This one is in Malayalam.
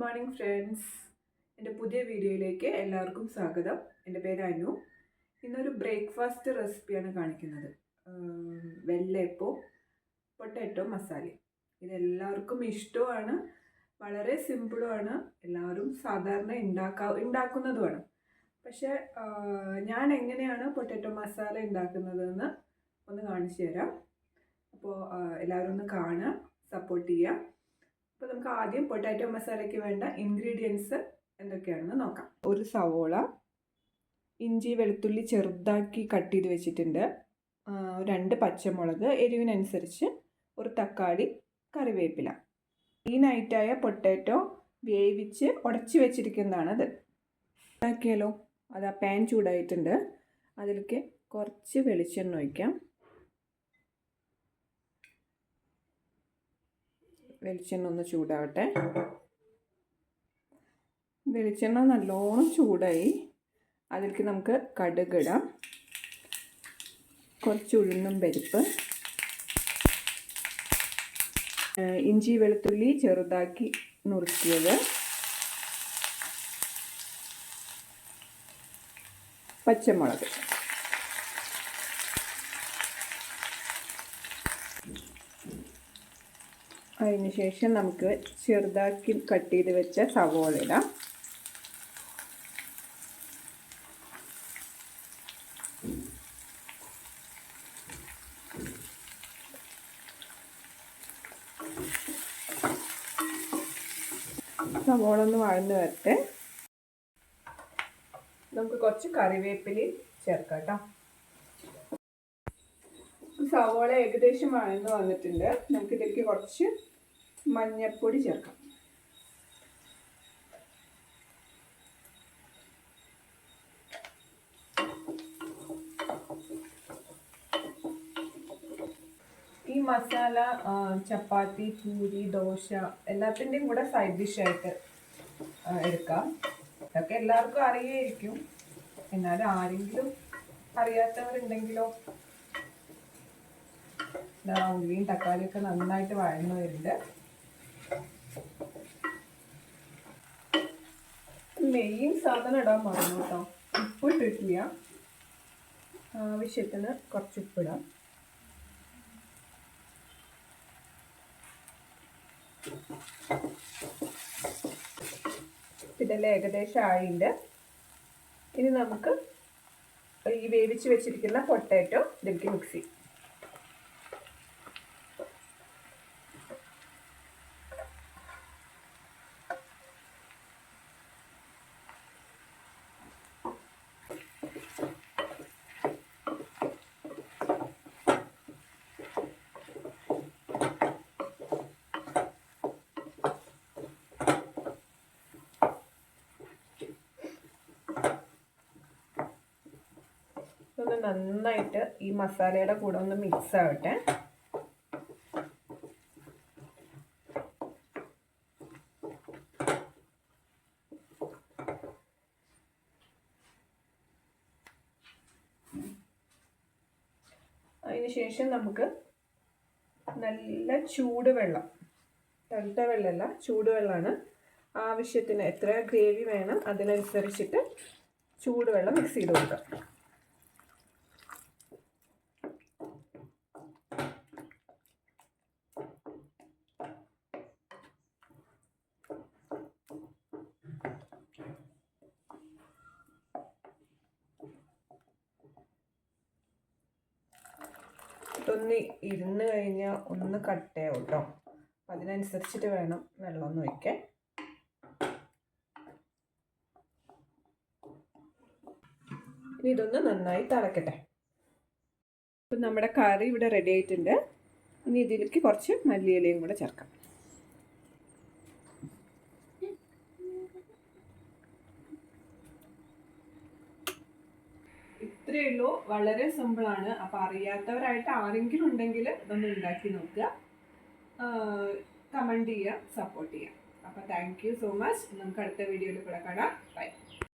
മോർണിംഗ് ഫ്രണ്ട്സ് എന്റെ പുതിയ വീഡിയോയിലേക്ക് എല്ലാവർക്കും സ്വാഗതം. എന്റെ പേര് അനു. ഇന്നൊരു ബ്രേക്ക്ഫാസ്റ്റ് റെസിപ്പിയാണ് കാണിക്കുന്നത്. വെള്ളയപ്പവും പൊട്ടാറ്റോ മസാലയും. ഇതെല്ലാവർക്കും ഇഷ്ടമാണ് വളരെ സിമ്പിളുമാണ്. എല്ലാവരും സാധാരണ ഉണ്ടാക്കാ ഉണ്ടാക്കുന്നതുമാണ്. പക്ഷേ ഞാൻ എങ്ങനെയാണ് പൊട്ടാറ്റോ മസാല ഉണ്ടാക്കുന്നതെന്ന് ഒന്ന് കാണിച്ചു തരാം. അപ്പോൾ എല്ലാവരും ഒന്ന് കാണുക സപ്പോർട്ട് ചെയ്യുക. അപ്പോൾ നമുക്ക് ആദ്യം പൊട്ടാറ്റോ മസാലയ്ക്ക് വേണ്ട ഇൻഗ്രീഡിയൻസ് എന്തൊക്കെയാണെന്ന് നോക്കാം. ഒരു സവോള ഇഞ്ചി വെളുത്തുള്ളി ചെറുതാക്കി കട്ട് ചെയ്ത് വെച്ചിട്ടുണ്ട്. രണ്ട് പച്ചമുളക് എരിവിനനുസരിച്ച് ഒരു തക്കാളി കറിവേപ്പില. ഈ നൈറ്റായ പൊട്ടാറ്റോ വേവിച്ച് ഉടച്ചു വെച്ചിരിക്കുന്നതാണത്. ഉണ്ടാക്കിയാലോ അത് ആ പാൻ ചൂടായിട്ടുണ്ട്. അതിലേക്ക് കുറച്ച് വെളിച്ചെണ്ണ ഒഴിക്കാം. വെളിച്ചെണ്ണ ഒന്ന് ചൂടാവട്ടെ. വെളിച്ചെണ്ണ നല്ലോണം ചൂടായി. അതിലേക്ക് നമുക്ക് കടുക് ഇടാം. കുറച്ച് ഉഴുന്നും പരിപ്പ്. ഇഞ്ചി വെളുത്തുള്ളി ചെറുതാക്കി നുറുക്കിയത്. പച്ചമുളക്. അതിന് ശേഷം നമുക്ക് ചെറുതാക്കി കട്ട് ചെയ്ത് വെച്ച സവോള ഇടാം. സവോള ഒന്ന് വഴന്ന് വരട്ടെ. നമുക്ക് കുറച്ച് കറിവേപ്പിലയും ചേർക്കാം കേട്ടോ. സവോള ഏകദേശം വഴന്ന് വന്നിട്ടുണ്ട്. നമുക്ക് ഇതിലേക്ക് കുറച്ച് മഞ്ഞൾപ്പൊടി ചേർക്കാം. ഈ മസാല ചപ്പാത്തി പൂരി ദോശ എല്ലാത്തിന്റെയും കൂടെ സൈഡ് ഡിഷായിട്ട് എടുക്കാം. ഇതൊക്കെ എല്ലാവർക്കും അറിയായിരിക്കും. എന്നാലും ആരെങ്കിലും അറിയാത്തവരുണ്ടെങ്കിലോ? ഉള്ളിയും തക്കാളിയൊക്കെ നന്നായിട്ട് വഴന്നു വരുന്നുണ്ട്. മെയിൻ സാധനം ഇടാൻ മറന്നു കേട്ടോ. ഉപ്പ് ഇട്ടിട്ടില്ല ആവശ്യത്തിന് കുറച്ച് ഉപ്പിടാം. ഇതെല്ലാം ഏകദേശം ആയിണ്ട്. ഇനി നമുക്ക് ഈ വേവിച്ച് വെച്ചിരിക്കുന്ന പൊട്ടാറ്റോ ഇതിലേക്ക് മിക്സ് ചെയ്യും. നന്നായിട്ട് ഈ മസാലയുടെ കൂടെ ഒന്ന് മിക്സ് ആവട്ടെ. അതിന് ശേഷം നമുക്ക് നല്ല ചൂടുവെള്ളം തണുത്ത വെള്ളമല്ല ചൂടുവെള്ളമാണ് ആവശ്യത്തിന് എത്ര ഗ്രേവി വേണം അതിനനുസരിച്ചിട്ട് ചൂടുവെള്ളം മിക്സ് ചെയ്ത് കൊടുക്കാം. ഇതൊന്ന് ഇരുന്ന് കഴിഞ്ഞാൽ ഒന്ന് കട്ടയാവും കേട്ടോ അപ്പം അതിനനുസരിച്ചിട്ട് വേണം വെള്ളം ഒന്ന് ഒഴിക്കാൻ. ഇനി ഇതൊന്ന് നന്നായി തിളക്കട്ടെ. ഇപ്പം നമ്മുടെ കറി ഇവിടെ റെഡി ആയിട്ടുണ്ട്. ഇനി ഇതിലേക്ക് കുറച്ച് മല്ലിയിലയും കൂടെ ചേർക്കാം. ഇത്രയേ ഉള്ളൂ. വളരെ സിമ്പിളാണ് അപ്പോൾ അറിയാത്തവരായിട്ട് ആരെങ്കിലും ഉണ്ടെങ്കിൽ ഇതൊന്ന് ഉണ്ടാക്കി നോക്കുക. കമന്റ് ചെയ്യുക സപ്പോർട്ട് ചെയ്യുക. അപ്പോൾ താങ്ക് യു സോ മച്ച് നമുക്ക് അടുത്ത വീഡിയോയിൽ കൂടെ കാണാം. ബൈ